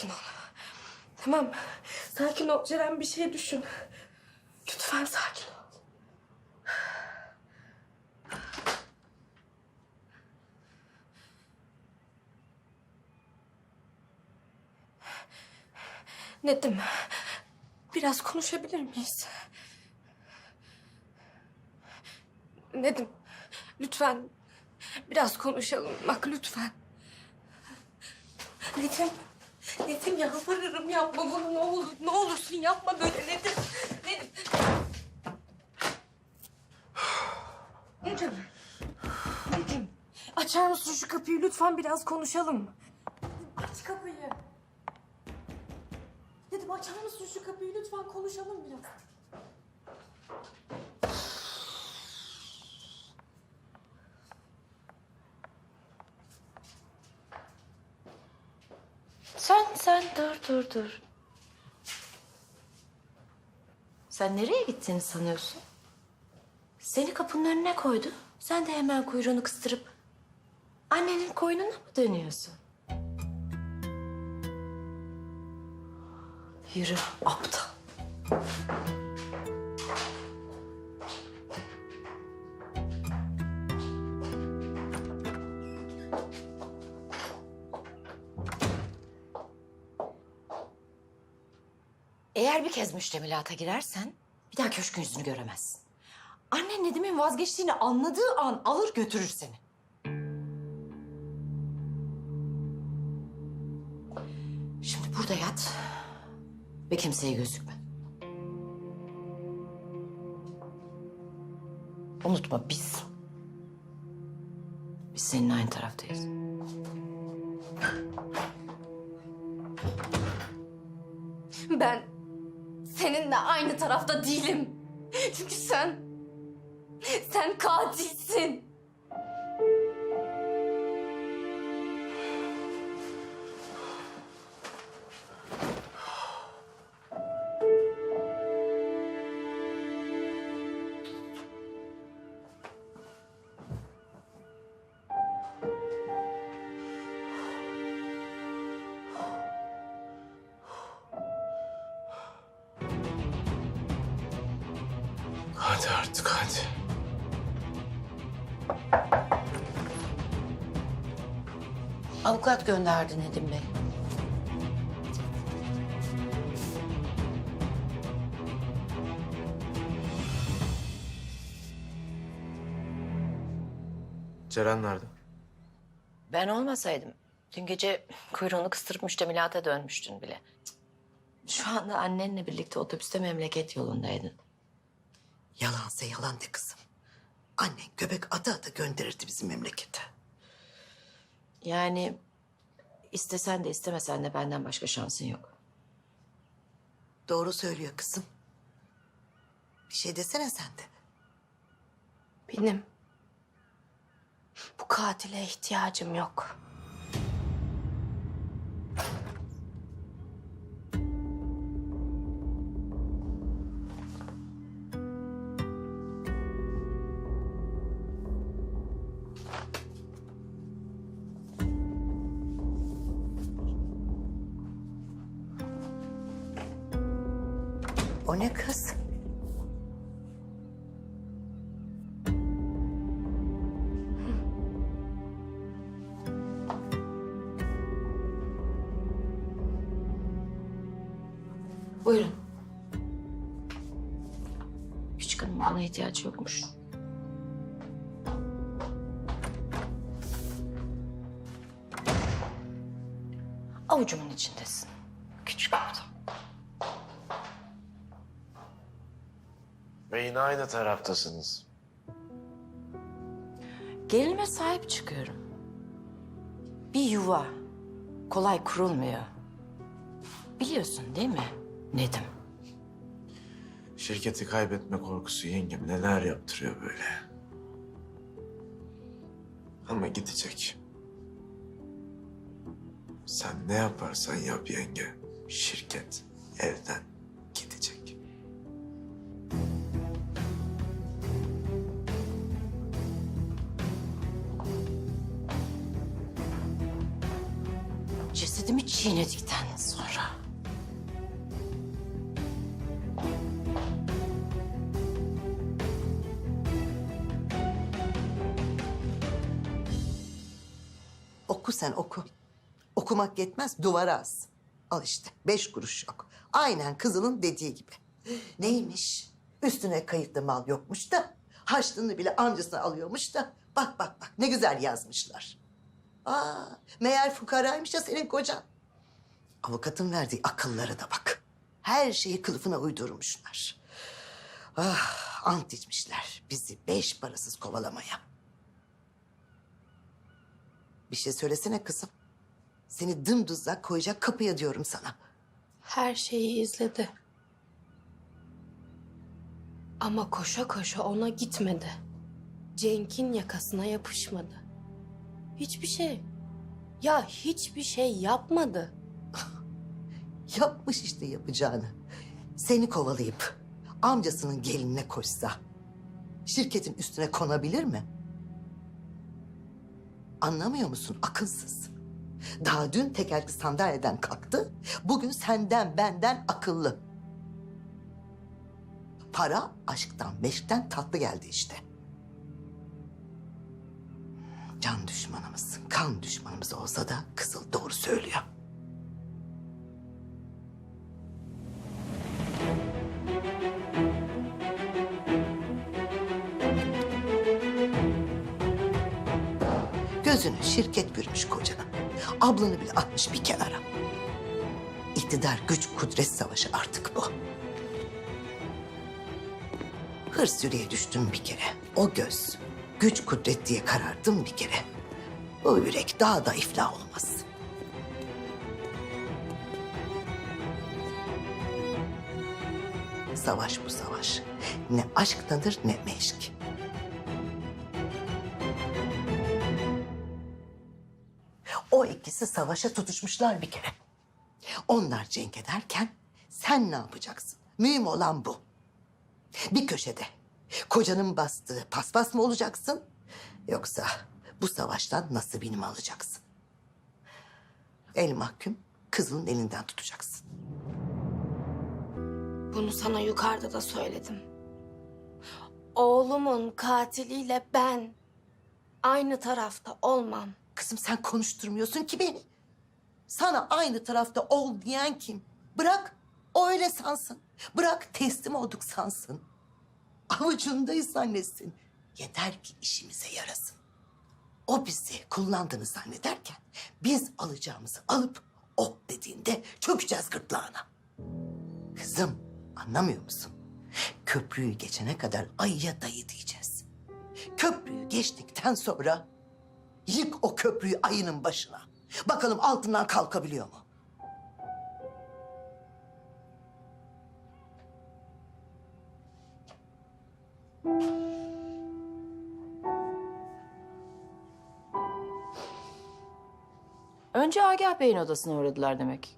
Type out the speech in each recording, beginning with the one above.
Sakin ol. Tamam. Sakin ol Ceren bir şey düşün. Lütfen sakin ol. Nedim, biraz konuşabilir miyiz? Nedim, lütfen biraz konuşalım. Bak lütfen. Nedim, Nedim yalvarırım yapma bunu ne olur. Ne olursun yapma böyle Nedim. Nedim. Nedim. Nedim. Açar mısın şu kapıyı lütfen biraz konuşalım. Aç kapıyı. Dedim açar mısın şu kapıyı lütfen konuşalım biraz. Sen, sen dur, dur. Sen nereye gittiğini sanıyorsun? Seni kapının önüne koydu. Sen de hemen kuyruğunu kıstırıp annenin koynuna mı dönüyorsun? Yürü aptal. Eğer bir kez müştemilata girersen bir daha köşkün yüzünü göremezsin. Annen Nedim'in vazgeçtiğini anladığı an alır götürür seni. Şimdi burada yat ve kimseye gözükme. Unutma biz. Biz seninle aynı taraftayız. Ben seninle aynı tarafta değilim. Çünkü sen... Sen katilsin. Hadi artık hadi. Avukat gönderdi Nedim Bey. Ceren nerede? Ben olmasaydım dün gece kuyruğunu kıstırıp müştemilata dönmüştün bile. Şu anda annenle birlikte otobüste memleket yolundaydın. Yalansa yalan de kızım. Annen göbek ata ata gönderirdi bizim memlekete. Yani istesen de istemesen de benden başka şansın yok. Doğru söylüyor kızım. Bir şey desene sen de. Benim bu katile ihtiyacım yok. O ne kız? Buyurun. Küçük hanım bana ihtiyaç yokmuş. Avucumun içindesin. Küçük aptal. Ve yine aynı taraftasınız. Gelinime sahip çıkıyorum. Bir yuva kolay kurulmuyor. Biliyorsun değil mi Nedim? Şirketi kaybetme korkusu yengem neler yaptırıyor böyle. Ama gidecek. Sen ne yaparsan yap yenge. Şirket evden çiğnedikten sonra. Oku sen oku. Okumak yetmez duvara as. Al işte beş kuruş yok. Aynen kızının dediği gibi. Neymiş? Üstüne kayıtlı mal yokmuş da harçlığını bile amcasına alıyormuş da bak bak bak ne güzel yazmışlar. Aa, meğer fukaraymış ya senin kocan. Avukatın verdiği akıllara da bak. Her şeyi kılıfına uydurmuşlar. Ah, ant içmişler bizi beş parasız kovalamaya. Bir şey söylesene kızım. Seni dımdızlak koyacak kapıya diyorum sana. Her şeyi izledi. Ama koşa koşa ona gitmedi. Cenk'in yakasına yapışmadı. Hiçbir şey. Ya hiçbir şey yapmadı. Yapmış işte yapacağını. Seni kovalayıp amcasının gelinine koşsa şirketin üstüne konabilir mi? Anlamıyor musun akılsız? Daha dün tekerlekli sandalyeden kalktı. Bugün senden benden akıllı. Para aşktan meşkten tatlı geldi işte. Can düşmanımız, kan düşmanımız olsa da kızıl doğru söylüyor. Gözünü şirket bürümüş kocanın. Ablanı bile atmış bir kenara. İktidar güç kudret savaşı artık bu. Hırs yüreğe düştüm bir kere. O göz güç kudret diye karardım bir kere. O yürek daha da iflah olmaz. Savaş bu savaş. Ne aşktadır ne meşk. O ikisi savaşa tutuşmuşlar bir kere. Onlar cenk ederken sen ne yapacaksın? Mühim olan bu. Bir köşede kocanın bastığı paspas mı olacaksın? Yoksa bu savaştan nasibini mi alacaksın? El mahkum kızının elinden tutacaksın. Bunu sana yukarıda da söyledim. Oğlumun katiliyle ben aynı tarafta olmam. Kızım sen konuşturmuyorsun ki beni. Sana aynı tarafta ol diyen kim? Bırak o öyle sansın. Bırak teslim olduk sansın. Avucundayız zannetsin. Yeter ki işimize yarasın. O bizi kullandığını zannederken biz alacağımızı alıp oh dediğinde çökeceğiz gırtlağına. Kızım anlamıyor musun? Köprüyü geçene kadar ayıya dayı diyeceğiz. Köprüyü geçtikten sonra Yık o köprüyü ayının başına. Bakalım altından kalkabiliyor mu? Önce Agah Bey'in odasına uğradılar demek.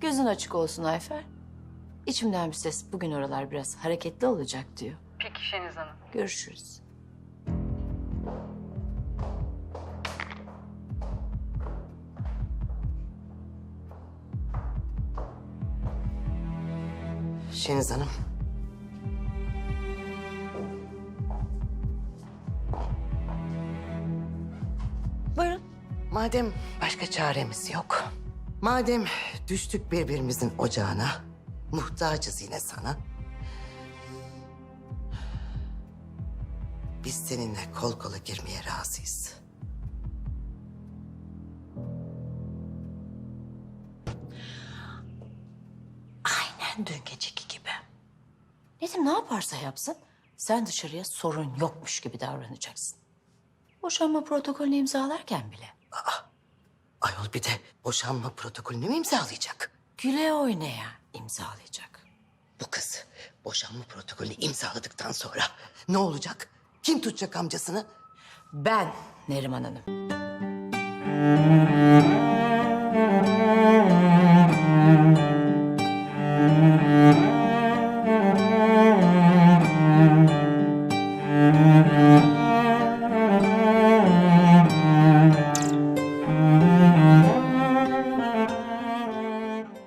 Gözün açık olsun Ayfer. İçimden bir ses bugün oralar biraz hareketli olacak diyor. Peki Şeniz Hanım. Görüşürüz. Şeniz Hanım. Buyurun. Madem başka çaremiz yok. Madem düştük birbirimizin ocağına. Muhtacız yine sana. Biz seninle kol kola girmeye razıyız. Aynen dün geceki Nedim ne yaparsa yapsın sen dışarıya sorun yokmuş gibi davranacaksın. Boşanma protokolünü imzalarken bile. Ayol bir de boşanma protokolünü mü imzalayacak? Güle oynaya imzalayacak. Bu kız boşanma protokolünü imzaladıktan sonra ne olacak? Kim tutacak amcasını? Ben Neriman Hanım.